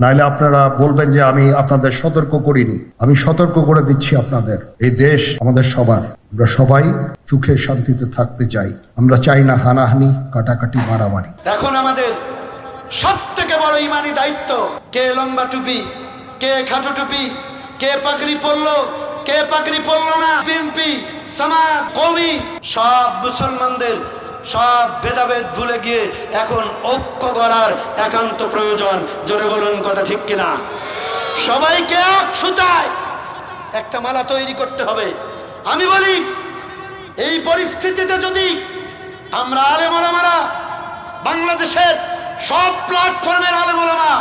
নাইলে আপনারা বলবেন যে আমি আপনাদের সতর্ক করিনি। আমি সতর্ক করে দিচ্ছি আপনাদের। এই দেশ আমাদের সবার। আমরা সবাই সুখে শান্তিতে থাকতে চাই। আমরা চাই না হানাহানি, কাটাকাটি, মারামারি। এখন আমাদের সব থেকে বড় ইমানি দায়িত্ব, কে লম্বা টুপি, কে খাটো টুপি, কে পাগড়ি পরলো, কে পাগড়ি পরলো না, বিএনপি, সমাজ কমি সব মুসলমানদের সব ভেদাভেদ ভুলে গিয়ে এখন ঐক্য করার একান্ত প্রয়োজন। জোরে বলুন কথা ঠিক কিনা? সবাইকে এক সুতায় একটা মালা তৈরি করতে হবে। আমি বলি, এই পরিস্থিতিতে যদি আমরা আলে মারা বাংলাদেশের সব প্ল্যাটফর্মের আলেমা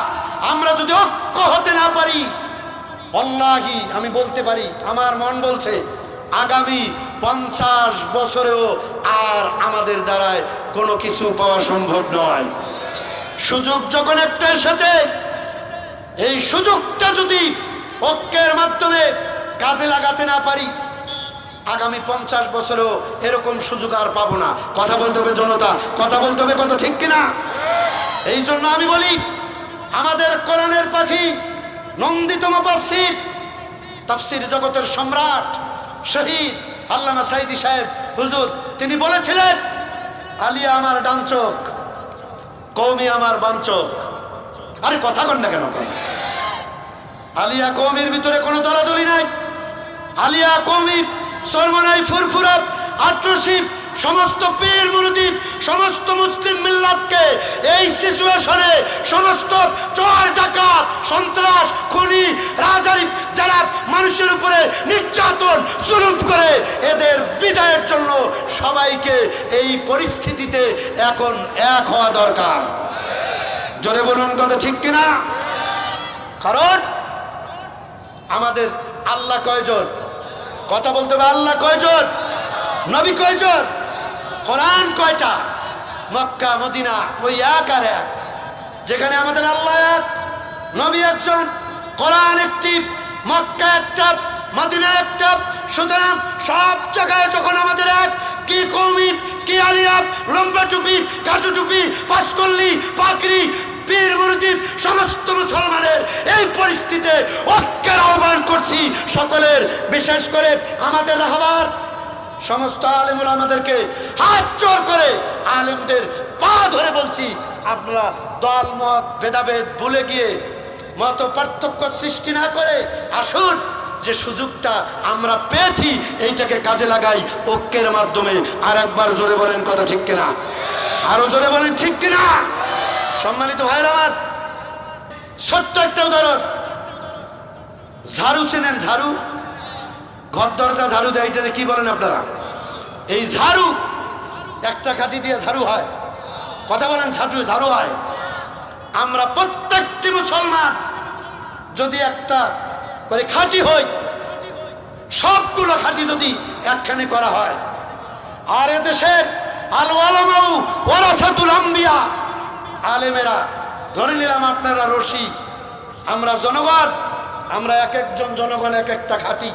আমরা যদি ঐক্য হতে না পারি অল্লাহি আমি বলতে পারি, আমার মন বলছে, আগামী পঞ্চাশ বছরেও আর আমাদের দ্বারায় কোনো কিছু পাওয়া সম্ভব নয়। সুযোগ যখন একটা এসেছে, এই সুযোগটা যদি ঐক্যের মাধ্যমে কাজে লাগাতে না পারি, আগামী পঞ্চাশ বছরেও এরকম সুযোগ আর পাবো না। কথা বলতে হবে জনতা, কথা বলতে হবে কত ঠিক কিনা? এই জন্য আমি বলি, আমাদের কোরআনের পাখি নন্দিত মুফাসসির তাফসির জগতের সম্রাট, শহীদ আল্লামা সাইদি সাহেব, হুজুর, তিনি বলেছিলেন আলিয়া আমার ডানচোক কৌমি আমার বাঞ্চক আরে কথা কন না কেন? আলিয়া কৌমির ভিতরে কোনো দলাদলি নাই। আলিয়া কৌমি সরমনাই, ফুরফুরাত আট্রসিপ সমস্ত পীর মুরুদ্দিন, সমস্ত মুসলিম মিল্লাতকে এই সিচুয়েশনে সমস্ত চর, ডাকাত, সন্ত্রাস, খুনি রাজারি যারা মানুষের উপরে নির্যাতন জুলুম করে এদের বিদায়ের জন্য সবাইকে এই পরিস্থিতিতে এখন এক হওয়া দরকার। জোরে বলুন, কথা ঠিক কিনা? কারণ আমাদের আল্লাহ কয়জন? কথা বলতে হবে, আল্লাহ কয়জন? নবী কয়জন? কোরআন কয়টা? মক্কা, মদিনা, ওই এক আর এক। যেখানে আমাদের আল্লাহ এক, নবী একজন, কোরআন একটি, মক্কা একটা, মদিনা একটা। সুতরাং সব জায়গায় যখন আমাদের এক কি কৌমি কি আলিয়াব, লম্বা টুপি কাটু টুপি, পাঁচকল্লি, পাকড়ি পীর মুরুদ্দিন সমস্ত মুসলমানের এই পরিস্থিতিতে ঐক্যের আহ্বান করছি সকলের, বিশেষ করে আমাদের রাহবার সমস্ত আলেমুল আমাদেরকে হাত চোর করে আলেমদের পা ধরে বলছি, আপনারা দল, মত, ভেদাভেদ ভুলে গিয়ে মত পার্থক্য সৃষ্টি না করে আসুন। যে সুযোগটা আমরা পেয়েছি, এইটাকে কাজে লাগাই ঐক্যের মাধ্যমে। আর একবার জোরে বলেন কথা ঠিক কিনা? আরও জোরে বলেন ঠিক কিনা? সম্মানিত ভাইয়ের আমার, ছোট্ট একটা উদাহরণ। ঝাড়ু চেনেন ঝাড়ু? ঘর দরজা ঝাড়ু দেয় এটাতে কি বলেন আপনারা? এই ঝাড়ু, একটা কাঠি দিয়ে ঝাড়ু হয়। কথা বলেন, ঝাড়ু ঝাড়ু হয়। আমরা প্রত্যেকটি মুসলমান যদি একটা করে খাঁটি হই। সবগুলো খাঁটি যদি একখানে করা হয়। আর এদেশের আলো আলমাউ ওরাসাতুল আলেমেরা, ধরে নিলাম আপনারা রশি আমরা জনগণ, আমরা এক একজন জনগণ এক একটা খাঁটি।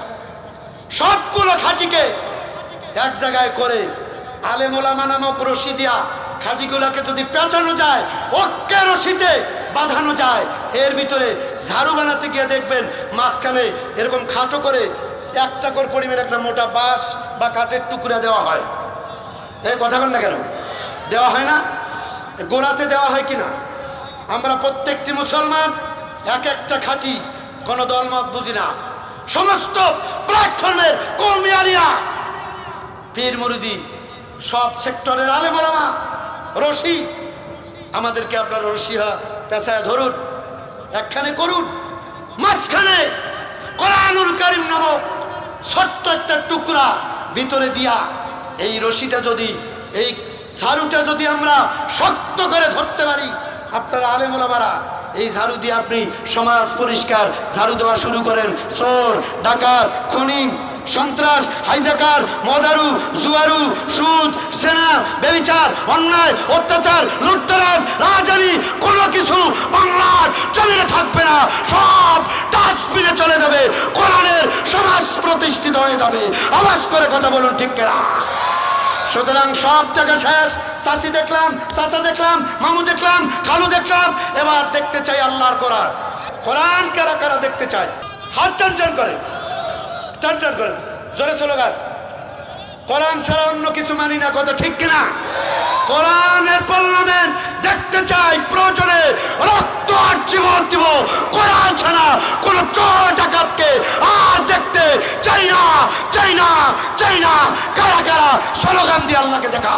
সবগুলো খাঁটিকে এক জায়গায় করে আলেমোলামা নামক রশি দিয়া খাঁটিগুলাকে যদি পেঁচানো যায় ঐক্যের রশিতে বাঁধানো যায় এর ভিতরে ঝাড়ু বানাতে গিয়ে দেখবেন মাঝখানে এরকম খাটো করে একটা করে পরিমাণ একটা মোটা বাঁশ বা কাঠের টুকরা দেওয়া হয়। এই কথা বল না কেন? দেওয়া হয় না? গোড়াতে দেওয়া হয় কিনা? আমরা প্রত্যেকটি মুসলমান এক একটা খাঁটি, কোনো দলমত বুঝি না। সমস্ত প্ল্যাটফর্মের কর্মিয়ারিয়া পীর মুরুদি, সব সেক্টরের আলে বলামা রশি। আমাদেরকে আপনার রশিয়া পেশায় ধরুন। একখানে করুন। মাঝখানে কোরআনুল কারিম নামক ছোট্ট একটা টুকরা ভিতরে দিয়া এই রশিটা যদি, এই ঝাড়ুটা যদি আমরা শক্ত করে ধরতে পারি, আপনারা আলেমোলামারা এই ঝাড়ু দিয়ে আপনি সমাজ পরিষ্কার ঝাড়ু দেওয়া শুরু করেন। চোর, ডাকাত, খনি, সন্ত্রাস, হাইজাকার, মদারু, জুয়ারু, সুদ সেনা বেবিচার, অন্যায়, অত্যাচার, লুটতরাজ রাজানি কোনো কিছু জমিনে থাকবে না। সব ডাস্টবিনে চলে যাবে। কোরআনের সমাজ প্রতিষ্ঠিত হয়ে যাবে। আওয়াজ করে কথা বলুন ঠিক কেনা? সুতরাং সব জায়গা শেষ। চাষি দেখলাম চাচা দেখলাম, মামু দেখলাম, খালু দেখলাম। এবার দেখতে চাই আল্লাহর কোরআন। কোরআন কারা কারা দেখতে চাই হাত টান টান করে। টান টান করে। জোরে স্লোগান। কোরআন ছাড়া অন্য কিছু মানি না। কথা ঠিক কিনা? কোরআনের পার্লামেন্ট দেখতে চাই, প্রয়োজনে রক্ত আর জীবন দিব। কোরআন ছাড়া কোন চোর আর দেখতে চাই না চাই না চাই না। কারা কারা স্লোগান দিয়ে আল্লাহকে দেখা